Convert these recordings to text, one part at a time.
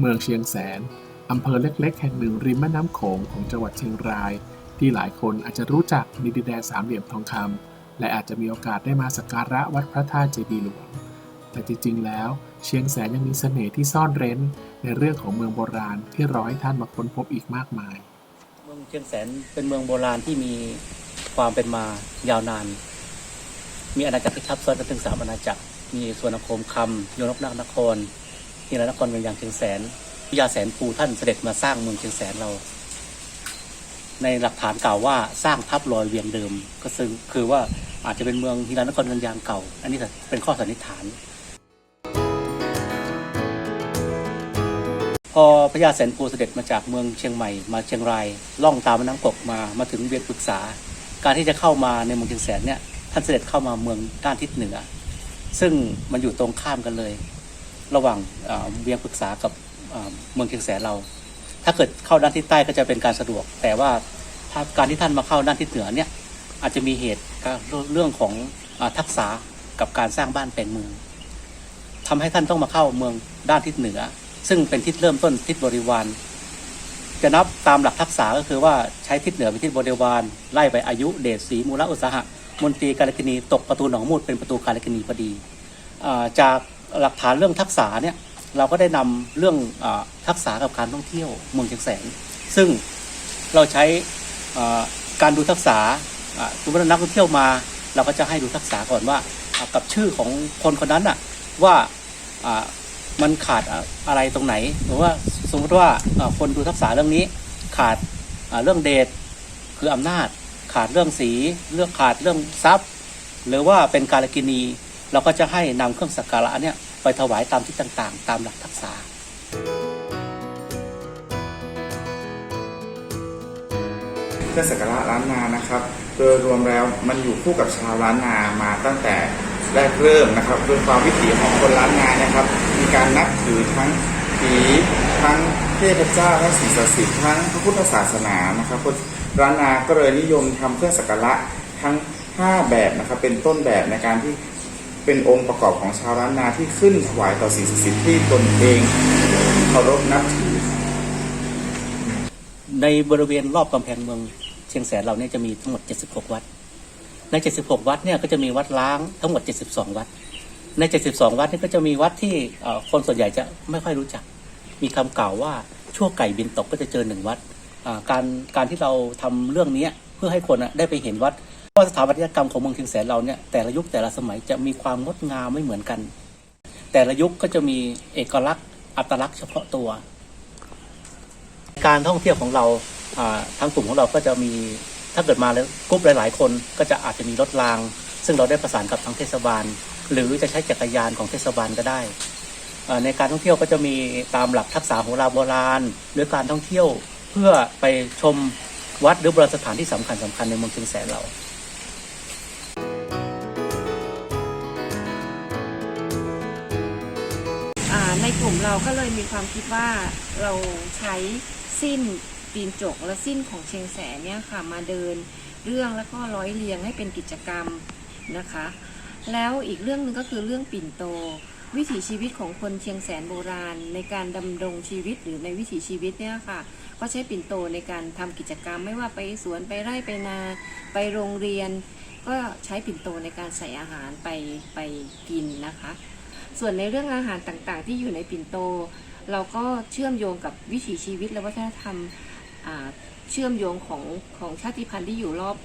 เมืองเชียงแสนอำเภอเล็กๆ แห่งหนึ่งริมแม่น้ำโขงของจังหวัดเชียงราย ที่หลายคนอาจจะรู้จักในดินแดนสามเหลี่ยมทองคำและอาจจะมีโอกาสได้มาสักการะวัดพระธาตุเจดีย์หลวง แต่จริงๆ แล้ว เชียงแสนยังมีเสน่ห์ที่ซ่อนเร้น ในเรื่องของเมืองโบราณที่รอให้ท่านมาค้นพบอีกมากมาย เมืองเชียงแสนเป็นเมืองโบราณที่มีความเป็นมายาวนาน มีอาณาจักรที่ทับซ้อนกันถึงสามอาณาจักร มีสวนนครคำยนกนานคร ที่นครเมืองยางเชียงแสนพญาแสนภูท่านเสด็จมาสร้างเมืองเชียงแสนเรา ในหลักฐานกล่าวว่าสร้างทับรอยเวียงเดิม ก็ซึ่งคือว่าอาจจะเป็นเมืองฮิรานครเมืองยางเก่า อันนี้เป็นข้อสันนิษฐาน พอพญาแสนภูเสด็จมาจากเมืองเชียงใหม่มาเชียงรายล่องตามแม่น้ำกกมามาถึงเวียงปรึกษา การที่จะเข้ามาในเมืองเชียงแสนเนี่ยท่านเสด็จเข้ามาเมืองด้านทิศเหนือ ซึ่งมันอยู่ตรงข้ามกันเลย ระหว่างเวียงปรึกษากับเมืองเชียงแสนเรา ถ้าเกิดเข้าด้านทิศใต้ก็จะเป็นการสะดวก แต่ว่าถ้าการที่ท่านมาเข้าด้านทิศเหนือเนี่ยอาจจะมีเหตุการเรื่องของอทักษะกับการสร้างบ้านแปลงเมืองทำให้ท่านต้องมาเข้าเมืองด้านทิศเหนือ ซึ่งเป็นทิศเริ่มต้นทิศบริวาร จะนับตามหลักทักษะก็คือว่าใช้ทิศเหนือเป็นทิศบริวาร ไล่ไปอายุเดชศรีมูลอุตสาหะมนตรีกาลกินีตกประตูหนองมูดเป็นประตูกาลกินีพอดีอจาก หลักฐานเรื่องทักษะเนี่ยเราก็ได้นำเรื่องอทักษะกับการท่องเที่ยวเมืองเชียงแสน ซึ่งเราใช้การดูทักษะสมมติว่านักท่องเที่ยวมา เราก็จะให้ดูทักษะก่อนว่ากับชื่อของคนคนนั้นอะว่ามันขาดอะไรตรงไหน หรือว่าสมมติว่าคนดูทักษะเรื่องนี้ขาดเรื่องเดชคืออำนาจ ขาดเรื่องสีเรื่องขาดเรื่องทรัพย์ หรือว่าเป็นการกินี เราก็จะให้นำเครื่องสักการะเนี่ยไปถวายตามที่ต่างๆ ตามหลักทักษะเครื่องสักการะล้านนานะครับ โดยรวมแล้วมันอยู่คู่กับชาวล้านนามาตั้งแต่แรกเริ่มนะครับโดยความวิถีของคนล้านนานะครับ มีการนับถือทั้งผีทั้งเทพเจ้าทั้งสิ่งศักดิ์สิทธิ์ทั้งพระพุทธศาสนานะครับคนล้านนาก็เลยนิยมทำเครื่องสักการะทั้ง 5 แบบนะครับ เป็นต้นแบบในการที่ เป็นองค์ประกอบของชาวล้านนาที่ขึ้นถวายต่อสิ่งศักดิ์สิทธิ์ที่ตนเองเคารพนับถือ ในบริเวณรอบกำแพงเมืองเชียงแสนเราเนี่ยจะมีทั้งหมด 76 วัด ใน 76 วัดเนี่ยก็จะมีวัดล้างทั้งหมด 72 วัด ใน 72 วัดนี่ก็จะมีวัดที่คนส่วนใหญ่จะไม่ค่อยรู้จัก มีคำกล่าวว่าชั่วไก่บินตกก็จะเจอหนึ่งวัด การการที่เราทำเรื่องนี้เพื่อให้คนได้ไปเห็นวัด ราะว่าสถาปัตยกรรมของเมืองเชียงแสนเราเนี่ยแต่ละยุคแต่ละสมัยจะมีความงดงามไม่เหมือนกัน แต่ละยุคก็จะมีเอกลักษณ์อัตลักษณ์เฉพาะตัว การท่องเที่ยวของเราอ่าทางกลุ่มของเราก็จะมีถ้าเกิดมาแล้วกรุ๊ปหลาย ๆ คนก็จะอาจจะมีรถราง ซึ่งเราได้ประสานกับทางเทศบาล หรือจะใช้จักรยานของเทศบาลก็ได้ในการท่องเที่ยวก็จะมีตามหลักทักษะโหราโบราณ หรือการท่องเที่ยวเพื่อไปชมวัดหรือโบราณสถานที่สำคัญสคัญๆในเมืองเชียงแสนเรา กลุ่มเราก็เลยมีความคิดว่าเราใช้สิ้นตีนจกและสิ้นของเชียงแสนเนี่ยค่ะมาเดินเรื่องแล้วก็ร้อยเรียงให้เป็นกิจกรรมนะคะ แล้วอีกเรื่องหนึ่งก็คือเรื่องปิ่นโต วิถีชีวิตของคนเชียงแสนโบราณ ในการดำรงชีวิตหรือในวิถีชีวิตเนี่ยค่ะ ก็ใช้ปิ่นโตในการทำกิจกรรม ไม่ว่าไปสวนไปไร่ไปนาไปโรงเรียน ก็ใช้ปิ่นโตในการใส่อาหารไปไปกินนะคะ ส่วนในเรื่องอาหารต่างๆ ที่อยู่ในปิ่นโต เราก็เชื่อมโยงกับวิถีชีวิตและวัฒนธรรมเชื่อมโยงของของชาติพันธุ์ที่อยู่รอบ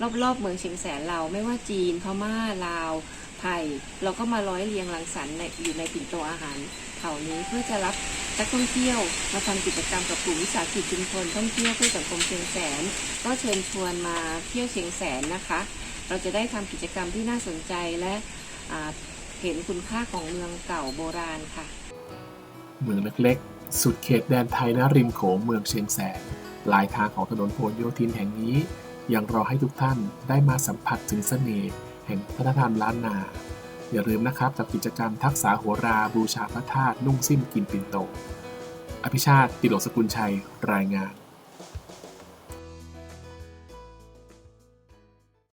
รอบรอบเมืองเชียงแสนเราไม่ว่าจีนพม่าลาว ไทย เราก็มาร้อยเรียงรังสรรค์ในอยู่ในปิ่นโตอาหารเหล่านี้เพื่อจะรับนักท่องเที่ยวมาทำกิจกรรมกับกลุ่มวิสาหกิจชุมชนท่องเที่ยวเพื่อสังคมเชียงแสน ก็เชิญชวนมาเที่ยวเชียงแสนนะคะ เราจะได้ทำกิจกรรมที่น่าสนใจและ เห็นคุณค่าของเมืองเก่าโบราณค่ะ เมืองเล็กๆ สุดเขตแดนไทยนะริมโขงเมืองเชียงแสนลายทางของถนนโพหลโยธินแห่งนี้ ยังรอให้ทุกท่านได้มาสัมผัสถึงเสน่ห์แห่งพัฒนธรรมล้านนา อย่าลืมนะครับกับกิจกรรมทักษะโหราบูชาพระธาตุนุ่งสิ้นกินปิ่นโต อภิชาติติโลสกุลชัยรายงาน